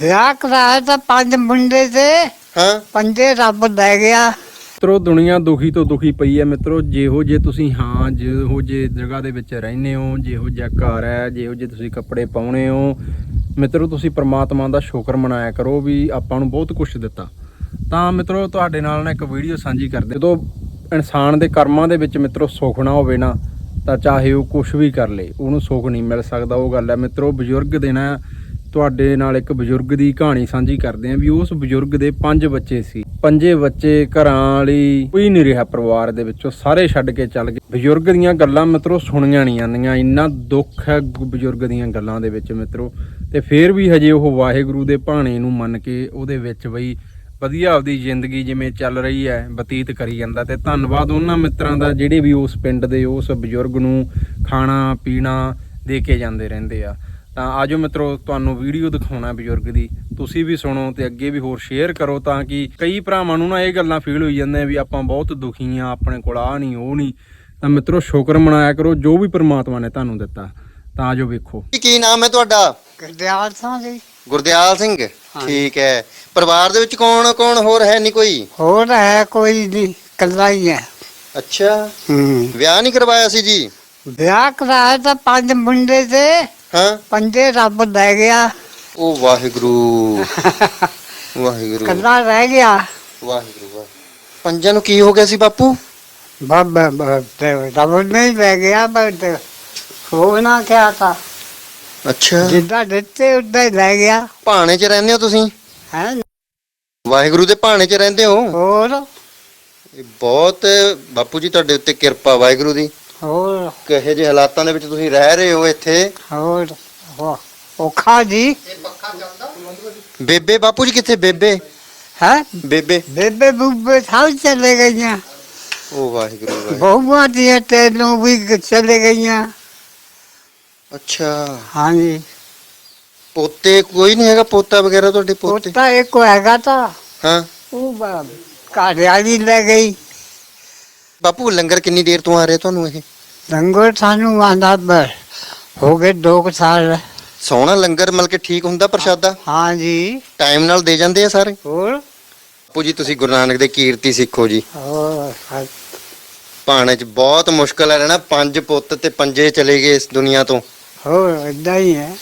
ਵਿਆਹ ਕਰਾਇਆ ਤਾਂ ਪੰਜ ਮੁੰਡੇ ਤੇ। ਹਾਂ। ਪੰਜੇ ਰੱਬ ਲੈ ਗਿਆ। ਮਿੱਤਰੋ ਦੁਨੀਆ ਦੁਖੀ ਤੋਂ ਦੁਖੀ ਪਈ ਹੈ ਮਿੱਤਰੋ। ਜਿਹੋ ਜੇ ਤੁਸੀਂ ਹਾਂ ਜਿਹੋ ਜੇ ਜਗ੍ਹਾ ਦੇ ਵਿੱਚ ਰਹਿੰਦੇ ਹੋ ਜਿਹੋ ਜਿਹਾ ਘਰ ਹੈ ਜਿਹੋ ਜੇ ਤੁਸੀਂ ਕੱਪੜੇ ਪਾਉਣੇ ਹੋ ਮਿੱਤਰੋ ਤੁਸੀਂ ਪ੍ਰਮਾਤਮਾ ਦਾ ਸ਼ੁਕਰ ਮਨਾਇਆ ਕਰੋ ਵੀ ਆਪਾਂ ਨੂੰ ਬਹੁਤ ਕੁਝ ਦਿੱਤਾ। ਤਾਂ ਮਿੱਤਰੋ ਤੁਹਾਡੇ ਨਾਲ ਨਾ ਇੱਕ ਵੀਡੀਓ ਸਾਂਝੀ ਕਰਦੇ ਜਦੋਂ ਇਨਸਾਨ ਦੇ ਕਰਮਾਂ ਦੇ ਵਿੱਚ ਮਿੱਤਰੋ ਸੁੱਖ ਨਾ ਹੋਵੇ ਨਾ ਤਾਂ ਚਾਹੇ ਉਹ ਕੁਝ ਵੀ ਕਰ ਲੇ ਉਹਨੂੰ ਸੁੱਖ ਨਹੀਂ ਮਿਲ ਸਕਦਾ ਉਹ ਗੱਲ ਹੈ। ਮਿੱਤਰੋ ਬਜ਼ੁਰਗ ਦੇ ਨਾ ਤੁਹਾਡੇ ਨਾਲ ਇੱਕ ਬਜ਼ੁਰਗ ਦੀ ਕਹਾਣੀ ਸਾਂਝੀ ਕਰਦੇ ਆਂ ਵੀ ਉਸ ਬਜ਼ੁਰਗ ਦੇ ਪੰਜ ਬੱਚੇ ਸੀ। ਪੰਜੇ ਬੱਚੇ ਘਰਾਂ ਵਾਲੀ ਕੋਈ ਨਹੀਂ ਰਿਹਾ ਪਰਿਵਾਰ ਦੇ ਵਿੱਚੋਂ, ਸਾਰੇ ਛੱਡ ਕੇ ਚੱਲ ਗਏ। ਬਜ਼ੁਰਗ ਦੀਆਂ ਗੱਲਾਂ ਮਿੱਤਰੋ ਸੁਣੀਆਂ ਨਹੀਂ ਜਾਂਦੀਆਂ, ਇੰਨਾ ਦੁੱਖ ਹੈ ਬਜ਼ੁਰਗ ਦੀਆਂ ਗੱਲਾਂ ਦੇ ਵਿੱਚ ਮਿੱਤਰੋ। ਤੇ ਫੇਰ ਵੀ ਹਜੇ ਉਹ ਵਾਹਿਗੁਰੂ ਦੇ ਭਾਣੇ ਨੂੰ ਮੰਨ ਕੇ ਉਹਦੇ ਵਿੱਚ ਬਈ ਵਧੀਆ ਆਪਦੀ ਜ਼ਿੰਦਗੀ ਜਿਵੇਂ ਚੱਲ ਰਹੀ ਹੈ, ਬਤੀਤ ਕਰੀ ਜਾਂਦਾ ਤੇ ਧੰਨਵਾਦ ਉਹਨਾਂ ਮਿੱਤਰਾਂ ਦਾ ਜਿਹੜੇ ਵੀ ਉਸ ਪਿੰਡ ਦੇ ਉਸ ਬਜ਼ੁਰਗ ਨੂੰ ਖਾਣਾ ਪੀਣਾ ਦੇ ਕੇ ਜਾਂਦੇ ਰਹਿੰਦੇ ਆ। ਤਾਂ ਆਜੋ ਮਿੱਤਰੋ ਤੁਹਾਨੂੰ ਵੀਡੀਓ ਦਿਖਾਉਣਾ ਬਜ਼ੁਰਗ ਦੀ। ਤੁਸੀਂ ਵੀ ਸੁਣੋ ਤੇ ਅੱਗੇ ਵੀ ਹੋਰ ਸ਼ੇਅਰ ਕਰੋ ਤਾਂ ਕਿ ਕਈ ਭਰਾਵਾਂ ਨੂੰ ਨਾ ਇਹ ਗੱਲਾਂ ਫੀਲ ਹੋਈ ਜਾਂਦੇ ਆ ਵੀ ਆਪਾਂ ਬਹੁਤ ਦੁਖੀ ਆ ਆਪਣੇ ਕੋਲ ਆ ਨਹੀਂ ਉਹ ਨਹੀਂ। ਤਾਂ ਮਿੱਤਰੋ ਸ਼ੁਕਰ ਮਨਾਇਆ ਕਰੋ ਜੋ ਵੀ ਪ੍ਰਮਾਤਮਾ ਨੇ ਤੁਹਾਨੂੰ ਦਿੱਤਾ। ਤਾਂ ਆਜੋ ਵੇਖੋ। ਕੀ- ਨਾਮ ਹੈ ਤੁਹਾਡਾ? ਗੁਰਦਿਆਲ ਸਿੰਘ ਜੀ। ਗੁਰਦਿਆਲ ਸਿੰਘ ਠੀਕ ਹੈ। ਪਰਿਵਾਰ ਦੇ ਵਿੱਚ ਕੌਣ ਕੌਣ ਹੋਰ ਹੈ ਨਹੀਂ ਕੋਈ? ਹੋਰ ਹੈ ਕੋਈ ਨਹੀਂ ਕੱਲਾ ਹੀ ਹੈ। ਅੱਛਾ। ਹੂੰ। ਵਿਆਹ ਨਹੀਂ ਕਰਵਾਇਆ ਸੀ ਜੀ? ਵਿਆਹ ਕਰਾਇਆ ਤਾਂ ਪੰਜ ਮੁੰਡੇ ਤੇ ਹਾਂ। ਪੰਜੇ ਰੱਬ ਲੈ ਗਿਆ। ਉਹ ਵਾਹਿਗੁਰੂ। ਵਾਹਿਗੁਰੂ। ਕੱਲਾ ਰਹਿ ਗਿਆ। ਵਾਹਿਗੁਰੂ ਵਾਹਿਗੁਰੂ। ਪੰਜਾਂ ਨੂੰ ਕੀ ਹੋ ਗਿਆ ਸੀ ਬਾਪੂ? ਬਾਬਾ ਰੱਬ ਨਹੀਂ ਲੈ ਗਿਆ ਬਟ ਹੋਣਾ ਕਿਆ ਤਾਂ। ਅੱਛਾ। ਜਿੱਦਾਂ ਦਿੱਤੇ ਉਦਾਂ ਹੀ ਲੈ ਗਿਆ। ਭਾਣੇ 'ਚ ਰਹਿੰਦੇ ਹੋ ਤੁਸੀਂ? ਹੈ? ਵਾਹਿਗੁਰੂ ਦੇ ਭਾਣੇ 'ਚ ਰਹਿੰਦੇ ਹੋ? ਹੋਰ? ਇਹ ਬਹੁਤ ਬਾਪੂ ਜੀ ਤੁਹਾਡੇ ਉੱਤੇ ਕਿਰਪਾ ਵਾਹਿਗੁਰੂ ਦੀ। ਹੋਰ? ਕਿਹੋ ਜਿਹੇ ਹਾਲਾਤਾਂ ਦੇ ਵਿੱਚ ਤੁਸੀਂ ਰਹਿ ਰਹੇ ਹੋ ਇੱਥੇ? ਹੋਰ? ਹੋ- ਔਖਾ ਜੀ। ਬੇਬੇ ਬਾਪੂ ਜੀ ਕਿੱਥੇ ਬੇਬੇ? ਹੈ? ਬੇਬੇ। ਬੇਬੇ ਬੁੱਬੇ ਸਭ ਚਲੇ ਗਈਆਂ। ਉਹ ਵਾਹਿਗੁਰੂ ਵਾਹਿਗੁਰੂ। ਬਹੁਆਂ ਦੀਆਂ ਤੈਨੂੰ ਵੀ ਚਲੇ ਗਈਆਂ। ਅੱਛਾ। ਹਾਂਜੀ। ਪੋਤੇ ਕੋਈ ਨਹੀਂ ਹੈਗਾ ਪੋਤਾ ਵਗੈਰਾ ਤੁਹਾਡੇ ਪੋਤੇ? ਪੋਤਾ ਇੱਕ ਹੈਗਾ ਤਾਂ। ਹਾਂ। ਉਹ ਬ- ਘਰ ਵਾਲੀ ਲੈ ਗਈ। ਬਾਪੂ ਲੰਗਰ ਕਿੰਨੀ ਦੇਰ ਤੋਂ ਆ ਰਿਹਾ ਤੁਹਾਨੂੰ ਇਹ? ਲੰਗਰ ਸਾਨੂੰ ਆਂਦਾ ਬ- ਹੋ ਗਏ 2 ਸਾਲ। ਸੋਹਣਾ ਲੰਗਰ ਮਤਲਬ ਕਿ ਠੀਕ ਹੁੰਦਾ ਪ੍ਰਸ਼ਾਦਾ? ਹਾਂਜੀ। ਟਾਈਮ ਨਾਲ ਦੇ ਜਾਂਦੇ ਆ ਸਾਰੇ? ਹੋਰ? ਬਾਪੂ ਜੀ ਤੁਸੀਂ ਗੁਰੂ ਨਾਨਕ ਦੇ ਕੀਰਤੀ ਸਿੱਖੋ ਜੀ। ਹੋਰ ਹਾਂ, ਭਾਣੇ 'ਚ ਬਹੁਤ ਮੁਸ਼ਕਲ ਹੈ ਰਹਿਣਾ। ਪੰਜ ਪੁੱਤ ਤੇ ਪੰਜੇ ਚਲੇ ਗਏ ਇਸ ਦੁਨੀਆ ਤੋਂ। ਹੋਰ ਇਦਾਂ ਹੀ ਹੈ।